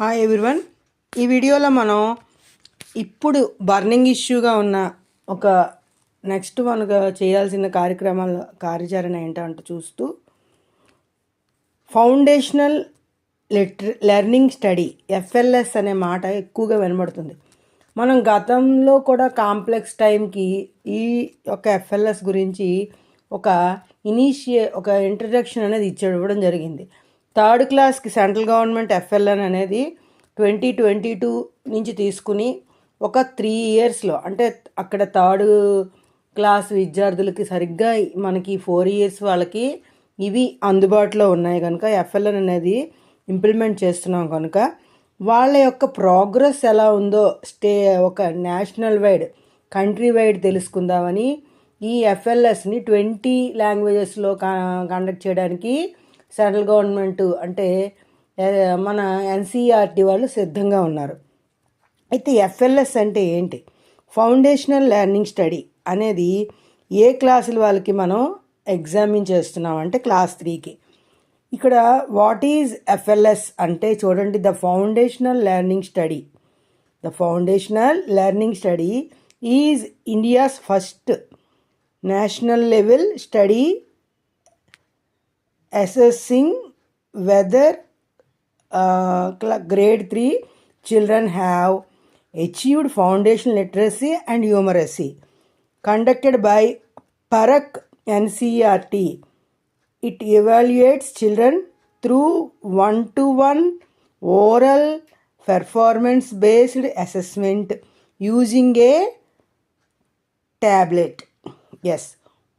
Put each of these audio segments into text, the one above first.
Hi everyone ఈ వీడియోలో మనం ఇప్పుడు బర్నింగ్ ఇష్యూగా ఉన్న ఒక నెక్స్ట్ మనకు చేయాల్సిన కార్యక్రమాల కార్యాచరణ ఏంటంటే చూస్తూ foundational litre learning study FLS అనే మాట ఎక్కువగా వినబడుతుంది. మనం గతంలో కూడా కాంప్లెక్స్ టైంకి ఈ యొక్క ఎఫ్ఎల్ఎస్ గురించి ఒక ఇనీషియే ఒక ఇంట్రడక్షన్ అనేది ఇచ్చి ఇవ్వడం జరిగింది. థర్డ్ క్లాస్కి సెంట్రల్ గవర్నమెంట్ ఎఫ్ఎల్ఎన్ అనేది ట్వంటీ ట్వంటీ టూ నుంచి తీసుకుని ఒక త్రీ ఇయర్స్లో అంటే అక్కడ థర్డ్ క్లాస్ విద్యార్థులకి సరిగ్గా మనకి ఫోర్ ఇయర్స్ వాళ్ళకి ఇవి అందుబాటులో ఉన్నాయి కనుక ఎఫ్ఎల్ఎన్ అనేది ఇంప్లిమెంట్ చేస్తున్నాం కనుక. వాళ్ళ యొక్క ప్రోగ్రెస్ ఎలా ఉందో స్టే ఒక నేషనల్ వైడ్ కంట్రీ వైడ్ తెలుసుకుందామని ఈ ఎఫ్ఎల్ఎస్ని ట్వంటీ లాంగ్వేజెస్లో కండక్ట్ చేయడానికి సెంట్రల్ గవర్నమెంట్ అంటే మన ఎన్సీఆర్టీ వాళ్ళు సిద్ధంగా ఉన్నారు. అయితే ఎఫ్ఎల్ఎస్ అంటే ఏంటి? ఫౌండేషనల్ లెర్నింగ్ స్టడీ అనేది ఏ క్లాసుల వాళ్ళకి మనం ఎగ్జామిన్ చేస్తున్నాం అంటే క్లాస్ త్రీకి. ఇక్కడ వాట్ ఈజ్ ఎఫ్ఎల్ఎస్ అంటే చూడండి the foundational learning study. The foundational learning study is India's first national level study assessing whether uh, cl- grade 3 children have achieved foundation literacy and numeracy conducted by parak ncrt it evaluates children through one to one oral performance based assessment using a tablet as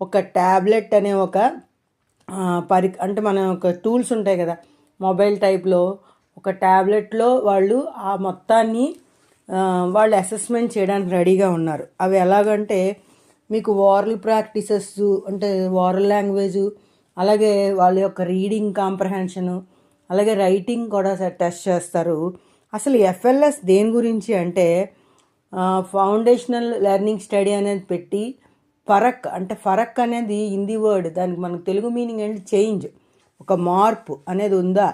ఒక tablet అనే ఒక ఆ, పరి అంటే మన ఒక tools ఉంటాయి కదా మొబైల్ టైప్లో ఒక ట్యాబ్లెట్లో వాళ్ళు ఆ మొత్తాన్ని వాళ్ళు అసెస్మెంట్ చేయడానికి రెడీగా ఉన్నారు. అవి ఎలాగంటే మీకు ఓరల్ ప్రాక్టీసెస్ అంటే ఓరల్ లాంగ్వేజ్ అలాగే వాళ్ళ యొక్క రీడింగ్ కాంప్రహెన్షను అలాగే రైటింగ్ కూడా టెస్ట్ చేస్తారు. అసలు ఎఫ్ఎల్ఎస్ దేని గురించి అంటే ఫౌండేషనల్ లెర్నింగ్ స్టడీ అనేది పెట్టి ఫరక్ అంటే ఫరక్ అనేది హిందీ వర్డ్. దానికి మనకు తెలుగు మీనింగ్ ఏంటి? చేంజ్. ఒక మార్పు అనేది ఉందా?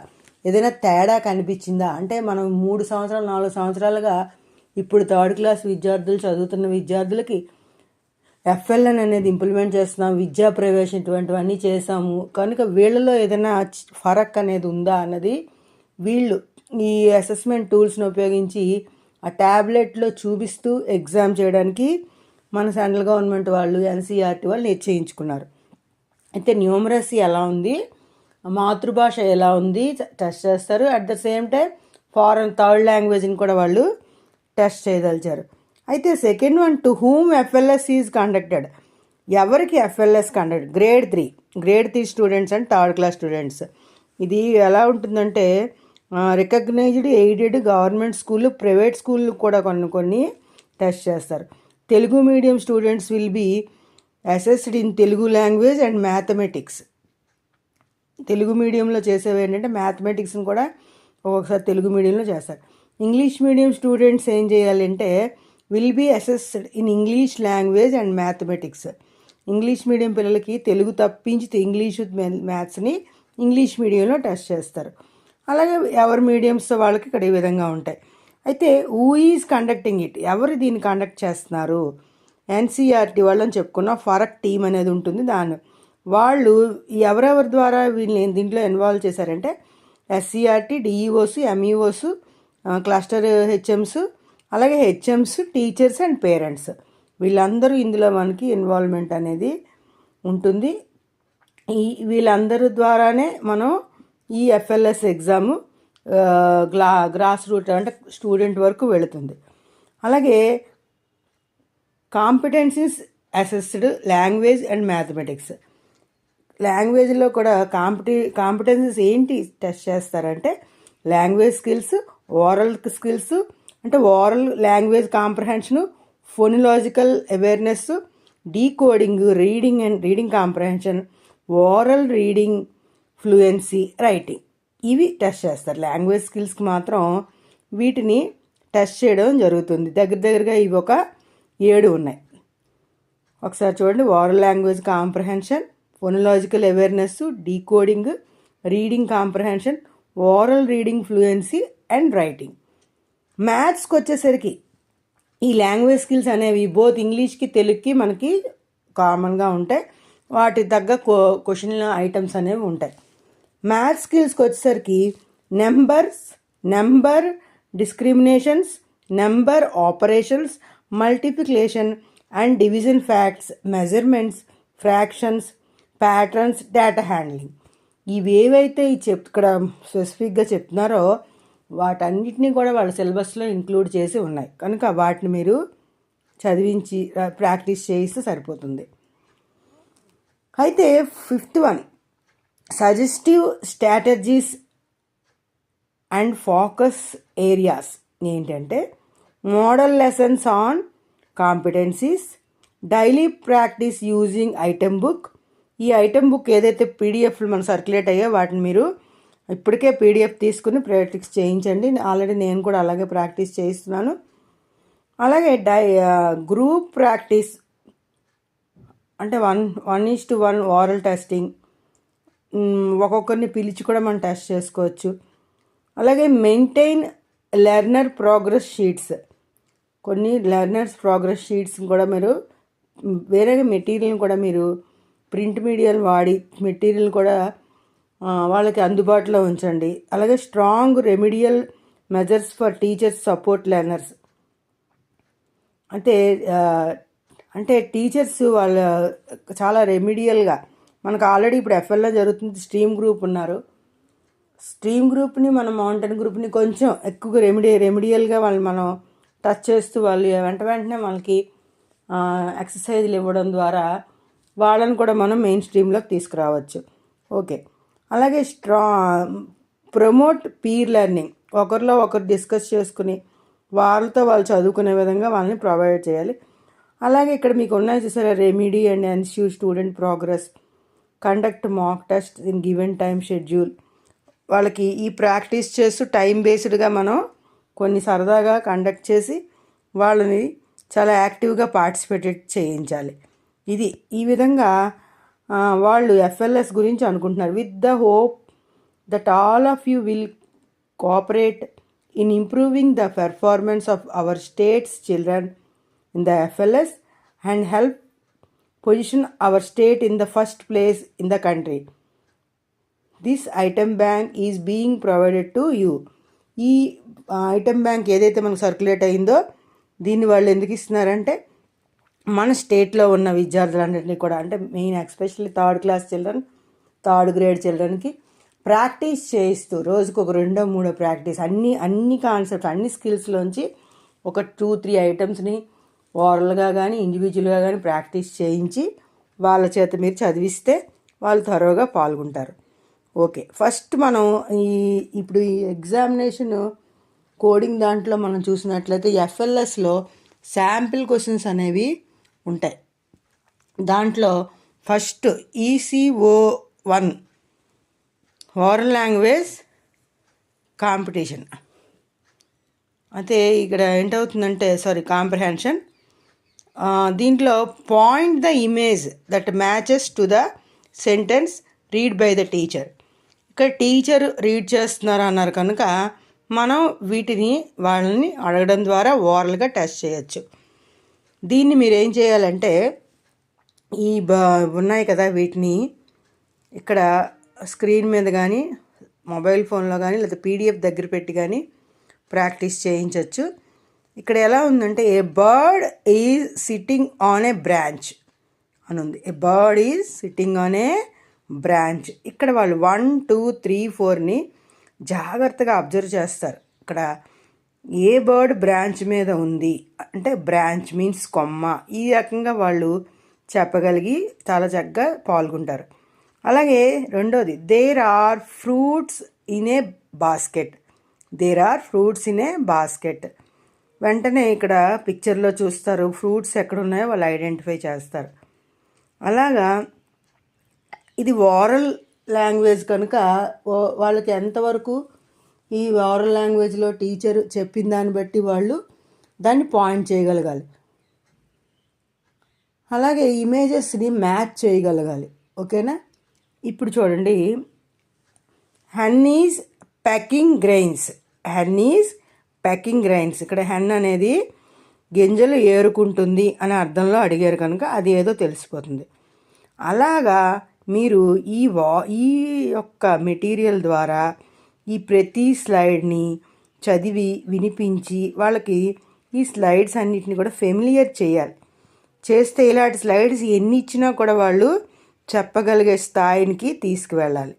ఏదైనా తేడా కనిపించిందా? అంటే మనం మూడు సంవత్సరాలు నాలుగు సంవత్సరాలుగా ఇప్పుడు థర్డ్ క్లాస్ విద్యార్థులు చదువుతున్న విద్యార్థులకి ఎఫ్ఎల్ఎన్ అనేది ఇంప్లిమెంట్ చేస్తున్నాం విద్యా ప్రవేశం ఇటువంటివన్నీ చేసాము కనుక వీళ్ళలో ఏదైనా ఫరక్ అనేది ఉందా అన్నది వీళ్ళు ఈ అసెస్మెంట్ టూల్స్ని ఉపయోగించి ఆ ట్యాబ్లెట్లో చూపిస్తూ ఎగ్జామ్ చేయడానికి మన సెంట్రల్ గవర్నమెంట్ వాళ్ళు ఎన్సీఆర్టీ వాళ్ళు నిశ్చయించుకున్నారు అయితే న్యూమరసీ ఎలా ఉంది? మాతృభాష ఎలా ఉంది? టెస్ట్ చేస్తారు. At the same time foreign third లాంగ్వేజ్ని కూడా వాళ్ళు టెస్ట్ చేయదలిచారు. అయితే second one to whom FLS is conducted ఎవరికి FLS conduct grade three grade three students and third class students ఇది ఎలా ఉంటుందంటే recognised aided government school private school కూడా కొన్ని కొన్ని టెస్ట్ చేస్తారు. Telugu medium students will be assessed in Telugu language and mathematics. Telugu మీడియంలో చేసేవి ఏంటంటే మ్యాథమెటిక్స్ని కూడా ఒక్కొక్కసారి తెలుగు మీడియంలో చేస్తారు. ఇంగ్లీష్ మీడియం స్టూడెంట్స్ ఏం చేయాలంటే will be assessed in English language and mathematics. English medium పిల్లలకి తెలుగు తప్పించి ఇంగ్లీష్ మ్యాథ్స్ని ఇంగ్లీష్ మీడియంలో టెస్ట్ చేస్తారు. అలాగే ఎవరి మీడియంస్ వాళ్ళకి ఇక్కడ ఈ విధంగా ఉంటాయి. అయితే హూ ఈజ్ కండక్టింగ్ ఇట్ ఎవరు దీన్ని కండక్ట్ చేస్తున్నారు? ఎన్సీఆర్టీ వాళ్ళని చెప్పుకున్న ఫరక్ టీం అనేది ఉంటుంది దాని. వాళ్ళు ఎవరెవరి ద్వారా వీళ్ళని దీంట్లో ఇన్వాల్వ్ చేశారంటే SCERT DEOs MEOs cluster HMs అలాగే హెచ్ఎమ్స్ టీచర్స్ అండ్ పేరెంట్స్ వీళ్ళందరూ ఇందులో మనకి ఇన్వాల్వ్మెంట్ అనేది ఉంటుంది. ఈ వీళ్ళందరి ద్వారానే మనం ఈ ఎఫ్ఎల్ఎస్ ఎగ్జాము గ్లా గ్రాస్ రూట్ అంటే స్టూడెంట్ వరకు వెళుతుంది. అలాగే competencies assessed language and mathematics. లాంగ్వేజ్లో కూడా కాంపిటి కాంపిటెన్సీస్ ఏంటి టెస్ట్ చేస్తారంటే లాంగ్వేజ్ స్కిల్స్ ఓరల్ స్కిల్స్ అంటే oral language comprehension phonological awareness decoding reading and reading comprehension oral reading fluency writing. ఇవి టెస్ట్ చేస్తారు. లాంగ్వేజ్ స్కిల్స్కి మాత్రం వీటిని టెస్ట్ చేయడం జరుగుతుంది. దగ్గర దగ్గరగా ఇవి ఒక ఏడు ఉన్నాయి. ఒకసారి చూడండి. Oral language comprehension phonological awareness decoding reading comprehension oral reading fluency and writing మ్యాథ్స్కి వచ్చేసరికి ఈ లాంగ్వేజ్ స్కిల్స్ అనేవి బోత్ ఇంగ్లీష్కి తెలుగుకి మనకి కామన్గా ఉంటాయి. వాటి తగ్గ క్వశ్చన్ ఐటమ్స్ అనేవి ఉంటాయి. మ్యాథ్స్ స్కిల్స్కి వచ్చేసరికి numbers number discriminations number operations multiplication and division facts measurements fractions patterns data handling. ఇవేవైతే ఈ చెప్ ఇక్కడ స్పెసిఫిక్గా చెప్తున్నారో వాటన్నిటిని కూడా వాళ్ళ సిలబస్లో ఇంక్లూడ్ చేసి ఉన్నాయి. కనుక వాటిని మీరు చదివించి ప్రాక్టీస్ చేయిస్తే సరిపోతుంది. అయితే fifth one. Suggestive strategies and focus areas ఏంటంటే model lessons on competencies daily practice using item book. ఈ ఐటెం బుక్ ఏదైతే పీడిఎఫ్లు మనం సర్క్యులేట్ అయ్యో వాటిని మీరు ఇప్పటికే పీడిఎఫ్ తీసుకుని ప్రాక్టీస్ చేయించండి. ఆల్రెడీ నేను కూడా అలాగే ప్రాక్టీస్ చేయిస్తున్నాను. అలాగే డై గ్రూప్ ప్రాక్టీస్ అంటే one one is to one oral testing ఒక్కొక్కరిని పిలిచి కూడా మనం టెస్ట్ చేసుకోవచ్చు. అలాగే మెయింటైన్ లెర్నర్ ప్రోగ్రెస్ షీట్స్. కొన్ని లెర్నర్స్ ప్రోగ్రెస్ షీట్స్ కూడా మీరు వేరే మెటీరియల్ని కూడా మీరు ప్రింట్ మీడియాలు వాడి మెటీరియల్ కూడా వాళ్ళకి అందుబాటులో ఉంచండి. అలాగే strong remedial measures for teachers support learners. అంటే అంటే టీచర్స్ వాళ్ళ చాలా రెమిడియల్గా మనకు ఆల్రెడీ ఇప్పుడు ఎఫ్ఎల్లో జరుగుతుంది స్ట్రీమ్ గ్రూప్ ఉన్నారు. స్ట్రీమ్ గ్రూప్ని మనం మౌంటైన్ గ్రూప్ని కొంచెం ఎక్కువగా రెమిడి రెమిడియల్గా వాళ్ళు మనం టచ్ చేస్తూ వాళ్ళు వెంట వెంటనే వాళ్ళకి ఎక్సర్సైజ్లు ఇవ్వడం ద్వారా వాళ్ళని కూడా మనం మెయిన్ స్ట్రీమ్లోకి తీసుకురావచ్చు. ఓకే. అలాగే స్ట్రా ప్రమోట్ పీర్ లెర్నింగ్. ఒకరిలో ఒకరు డిస్కస్ చేసుకుని వాళ్ళతో వాళ్ళు చదువుకునే విధంగా వాళ్ళని ప్రొవైడ్ చేయాలి. అలాగే ఇక్కడ మీకు ఉన్నాయి చూసారా remedy and ensure student progress. Conduct mock test in given time schedule. వాళ్ళకి ఈ ప్రాక్టీస్ చేస్తూ టైం బేస్డ్గా మనం కొన్ని సరదాగా కండక్ట్ చేసి వాళ్ళని చాలా యాక్టివ్గా పార్టిసిపేట్ చేయించాలి. ఇది ఈ విధంగా వాళ్ళు ఎఫ్ఎల్ఎస్ గురించి అనుకుంటున్నారు. With the hope that all of you will cooperate in improving the performance of our states children in the FLS and help position our state in the first place in the country this item bank is being provided to you ఈ item bank ఏదైతే మనకు circulate అయిందో దీన్ని వాళ్ళు ఎందుకు ఇస్తున్నారంటే మన స్టేట్లో ఉన్న విద్యార్థులన్నింటినీ కూడా అంటే main especially third class children third grade చిల్డ్రన్కి practice చేయిస్తూ రోజుకు ఒక రెండో మూడో ప్రాక్టీస్ అన్ని అన్ని కాన్సెప్ట్స్ అన్ని స్కిల్స్లోంచి ఒక టూ త్రీ ఐటమ్స్ని ఓరల్గా కానీ ఇండివిజువల్గా కానీ ప్రాక్టీస్ చేయించి వాళ్ళ చేత మీరు చదివిస్తే వాళ్ళు త్వరగా పాల్గొంటారు. ఓకే. ఫస్ట్ మనం ఈ ఇప్పుడు ఈ ఎగ్జామినేషన్ కోడింగ్ దాంట్లో మనం చూసినట్లయితే ఎఫ్ఎల్ఎస్లో శాంపిల్ క్వశ్చన్స్ అనేవి ఉంటాయి. దాంట్లో first ECO one oral language competition. అయితే ఇక్కడ ఏంటవుతుందంటే సారీ కాంప్రహెన్షన్. దీంట్లో point the image that matches to the sentence read by the teacher ఇక్కడ టీచర్ రీడ్ చేస్తున్నారు అన్నారు కనుక మనం వీటిని వాళ్ళని అడగడం ద్వారా ఓరల్గా టెస్ట్ చేయొచ్చు. దీన్ని మీరు ఏం చేయాలంటే ఈ బ ఉన్నాయి కదా వీటిని ఇక్కడ స్క్రీన్ మీద కానీ మొబైల్ ఫోన్లో కానీ లేదా పీడిఎఫ్ దగ్గర పెట్టి కానీ ప్రాక్టీస్ చేయించవచ్చు ఇక్కడ ఎలా ఉందంటే a bird is sitting on a branch అని ఉంది a bird is sitting on a branch ఇక్కడ వాళ్ళు వన్ టూ త్రీ ఫోర్ని జాగ్రత్తగా అబ్జర్వ్ చేస్తారు. ఇక్కడ ఏ బర్డ్ బ్రాంచ్ మీద ఉంది? అంటే బ్రాంచ్ మీన్స్ కొమ్మ. ఈ రకంగా వాళ్ళు చెప్పగలిగి చాలా చక్కగా పాల్గొంటారు. అలాగే రెండోది there are fruits in a basket there are fruits in a basket వెంటనే ఇక్కడ పిక్చర్లో చూస్తారు ఫ్రూట్స్ ఎక్కడ ఉన్నాయో వాళ్ళు ఐడెంటిఫై చేస్తారు. అలాగా ఇది ఓరల్ లాంగ్వేజ్ కనుక వాళ్ళకి ఎంతవరకు ఈ ఓరల్ లాంగ్వేజ్లో టీచర్ చెప్పిన దాన్ని బట్టి వాళ్ళు దాన్ని పాయింట్ చేయగలగాలి. అలాగే ఇమేజెస్ని మ్యాచ్ చేయగలగాలి. ఓకేనా? ఇప్పుడు చూడండి. Hen is pecking grains hen is pecking grains ఇక్కడ హెన్ అనేది గింజలు ఏరుకుంటుంది అనే అర్థంలో అడిగారు కనుక అది ఏదో తెలిసిపోతుంది. అలాగా మీరు ఈ వా ఈ యొక్క మెటీరియల్ ద్వారా ఈ ప్రతి స్లైడ్ని చదివి వినిపించి వాళ్ళకి ఈ స్లైడ్స్ అన్నిటిని కూడా ఫెమిలియర్ చేయాలి. చేస్తే ఇలాంటి స్లైడ్స్ ఎన్ని ఇచ్చినా కూడా వాళ్ళు చెప్పగలిగే స్థాయికి తీసుకువెళ్ళాలి.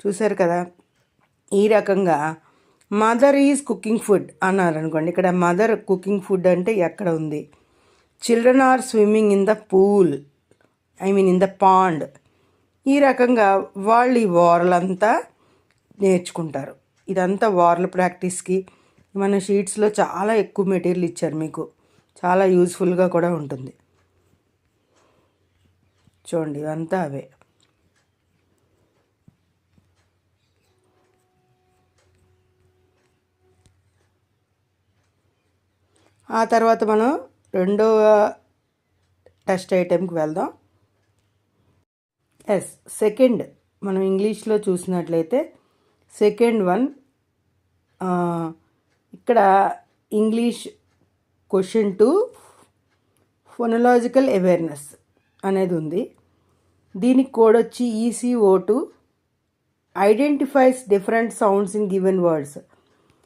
చూశారు కదా? ఈ రకంగా మదర్ ఈజ్ కుకింగ్ ఫుడ్ అన్నారు అనుకోండి ఇక్కడ మదర్ కుకింగ్ ఫుడ్ అంటే ఎక్కడ ఉంది? Children are swimming in the pool I mean in the pond ఈ రకంగా వాళ్ళు ఈ వారలంతా నేర్చుకుంటారు. ఇదంతా వార్ల ప్రాక్టీస్కి. మన షీట్స్లో చాలా ఎక్కువ మెటీరియల్ ఇచ్చారు మీకు. చాలా యూస్ఫుల్గా కూడా ఉంటుంది. చూడండి ఇదంతా అవే. ఆ తర్వాత మనం రెండవ టెస్ట్ ఐటెంకి వెళ్దాం. ఎస్ సెకండ్ మనం ఇంగ్లీష్లో చూసినట్లయితే సెకండ్ వన్ ఇక్కడ English question two phonological awareness అనేది ఉంది. దీనికి కూడా వచ్చి ECO two identifies different sounds in given words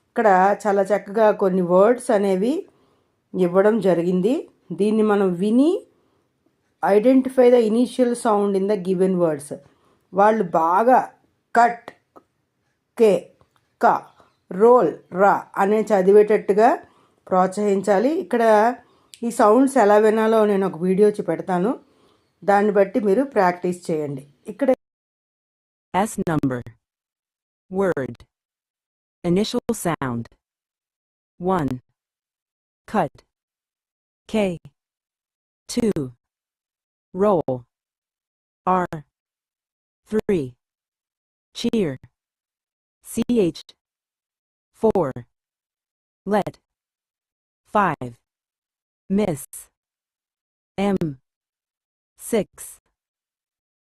ఇక్కడ చాలా చక్కగా కొన్ని వర్డ్స్ అనేవి ఇవ్వడం జరిగింది. దీన్ని మనం విని identify the initial sound in the given words వాళ్ళు బాగా కట్ కే క రోల్ రా అనే చదివేటట్టుగా ప్రోత్సహించాలి. ఇక్కడ ఈ సౌండ్స్ ఎలా వినాలో నేను ఒక వీడియో వచ్చి పెడతాను. దాన్ని బట్టి మీరు ప్రాక్టీస్ చేయండి. ఇక్కడ S number word initial sound 1. Cut. K. 2. Roll. R. 3. Cheer. CH. 4. Let. 5. Miss. M. 6.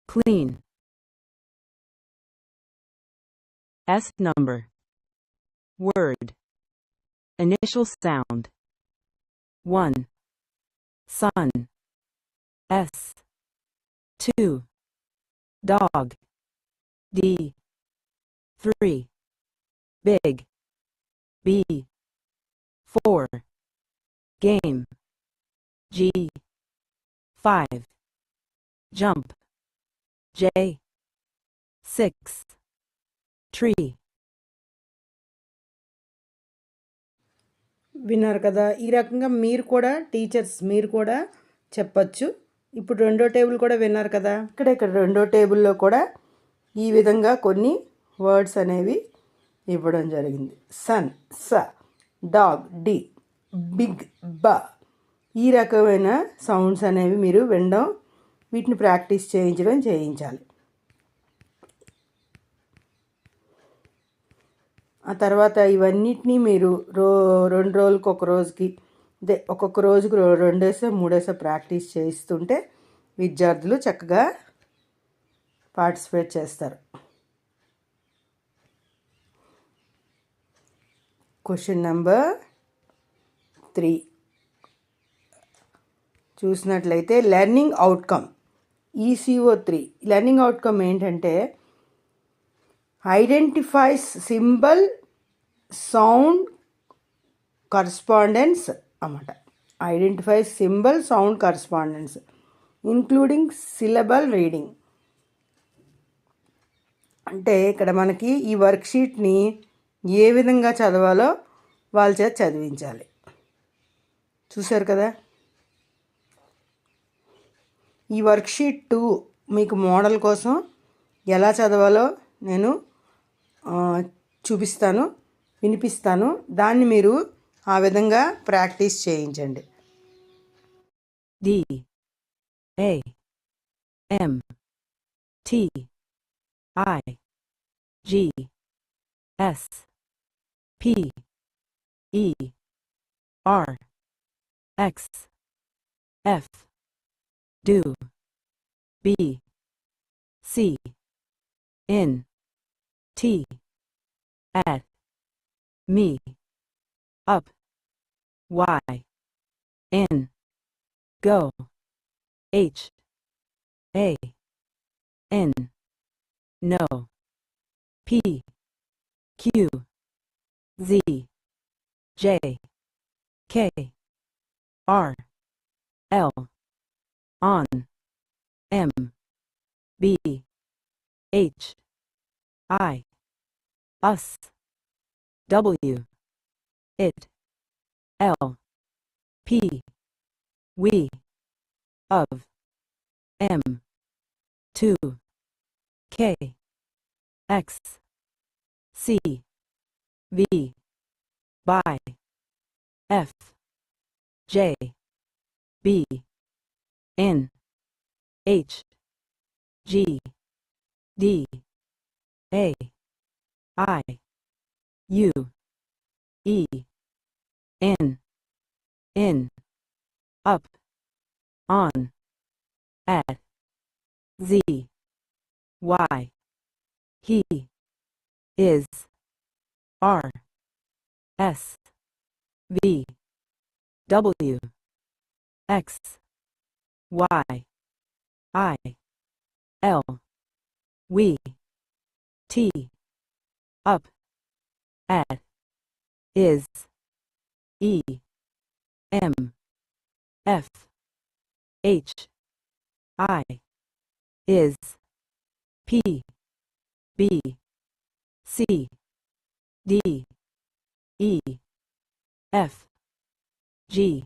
Clean. S number. Word. Initial sound. 1. Sun. S. 2. Dog. D. 3. Big. B. 4. Game. G. 5. Jump. J. 6. Tree. విన్నారు కదా. ఈ రకంగా మీరు కూడా teachers మీరు కూడా చెప్పచ్చు. ఇప్పుడు రెండో టేబుల్ కూడా విన్నారు కదా. ఇక్కడ ఇక్కడ రెండో టేబుల్లో కూడా ఈ విధంగా కొన్ని వర్డ్స్ అనేవి ఇవ్వడం జరిగింది. సన్ స డాగ్ డి బిగ్ బ. ఈ రకమైన సౌండ్స్ అనేవి మీరు వినడం వీటిని ప్రాక్టీస్ చేయించడం చేయించాలి. ఆ తర్వాత ఇవన్నిటినీ మీరు రో రెండు రోజులకు ఒక రోజుకి అదే ఒక్కొక్క రోజుకు రో- రెండేసో మూడేసో ప్రాక్టీస్ చేయిస్తుంటే విద్యార్థులు చక్కగా పార్టిసిపేట్ చేస్తారు. Question number three. చూసినట్లయితే learning outcome ECO three. Learning outcome ఏంటంటే ఐడెంటిఫైస్ సింబల్ సౌండ్ కరస్పాండెన్స్ అన్నమాట. Identify symbol sound correspondence including syllable reading అంటే ఇక్కడ మనకి ఈ వర్క్షీట్ని ఏ విధంగా చదవాలో వాళ్ళ చేత చదివించాలి. చూశారు కదా? ఈ వర్క్షీట్ టూ మీకు మోడల్ కోసం ఎలా చదవాలో నేను చూపిస్తాను వినిపిస్తాను. దాన్ని మీరు ఆ విధంగా ప్రాక్టీస్ చేయించండి. D A M T I G S P E R X F do B C N T. At. me, up, y, in, go, h, a, n, no, p, q, z, j, k, r, l, on, m, b, h, i, us, w, it, l, p, we, of, m, 2, k, x, c, v, by, f, j, b, n, h, g, d, a, i, u, e, n, in, up, on, at, z, y, he, is, r, s, v, w, x, y, i, l, we, t, up, at, is, e, m, f, h, i, is, p, b, c, d, e, f, g,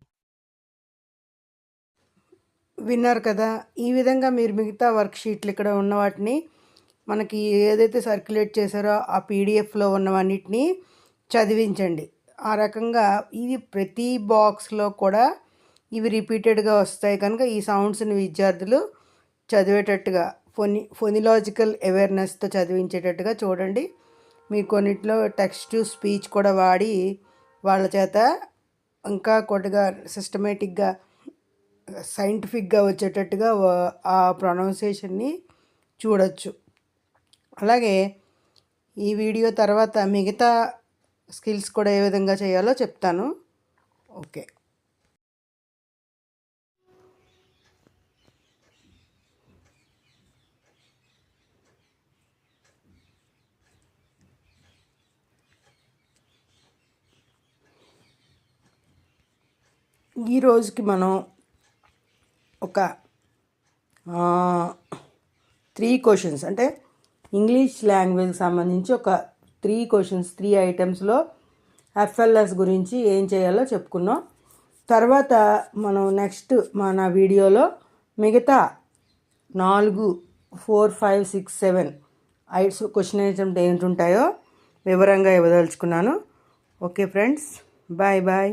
విన్నారు కదా ఈ విధంగా మీరు మిగతా వర్క్షీట్లు ఇక్కడ ఉన్న వాటిని మనకి ఏదైతే సర్క్యులేట్ చేశారో ఆ పీడిఎఫ్లో ఉన్నవన్నిటిని చదివించండి. ఆ రకంగా ఇది ప్రతి బాక్స్లో కూడా ఇవి రిపీటెడ్గా వస్తాయి కనుక ఈ సౌండ్స్ని విద్యార్థులు చదివేటట్టుగా ఫొని ఫొనిలాజికల్ అవేర్నెస్తో చదివించేటట్టుగా చూడండి. మీరు కొన్నిట్లో టెక్స్ట్ టు స్పీచ్ కూడా వాడి వాళ్ళ చేత ఇంకా కొద్దిగా సిస్టమేటిక్గా సైంటిఫిక్గా వచ్చేటట్టుగా ఆ ప్రొనౌన్సియేషన్ని చూడొచ్చు. అలాగే ఈ వీడియో తర్వాత మిగతా స్కిల్స్ కూడా ఏ విధంగా చేయాలో చెప్తాను. ఓకే. ఈ రోజుకి మనం ఒక త్రీ క్వశ్చన్స్ అంటే ఇంగ్లీష్ లాంగ్వేజ్కి సంబంధించి ఒక త్రీ క్వశ్చన్స్ త్రీ ఐటమ్స్లో ఎఫ్ఎల్ఎస్ గురించి ఏం చేయాలో చెప్పుకున్నాం. తర్వాత మనం నెక్స్ట్ మన వీడియోలో మిగతా నాలుగు four five six seven eights question items ఏంటి ఉంటాయో వివరంగా ఇవ్వదలుచుకున్నాను. Okay friends bye bye.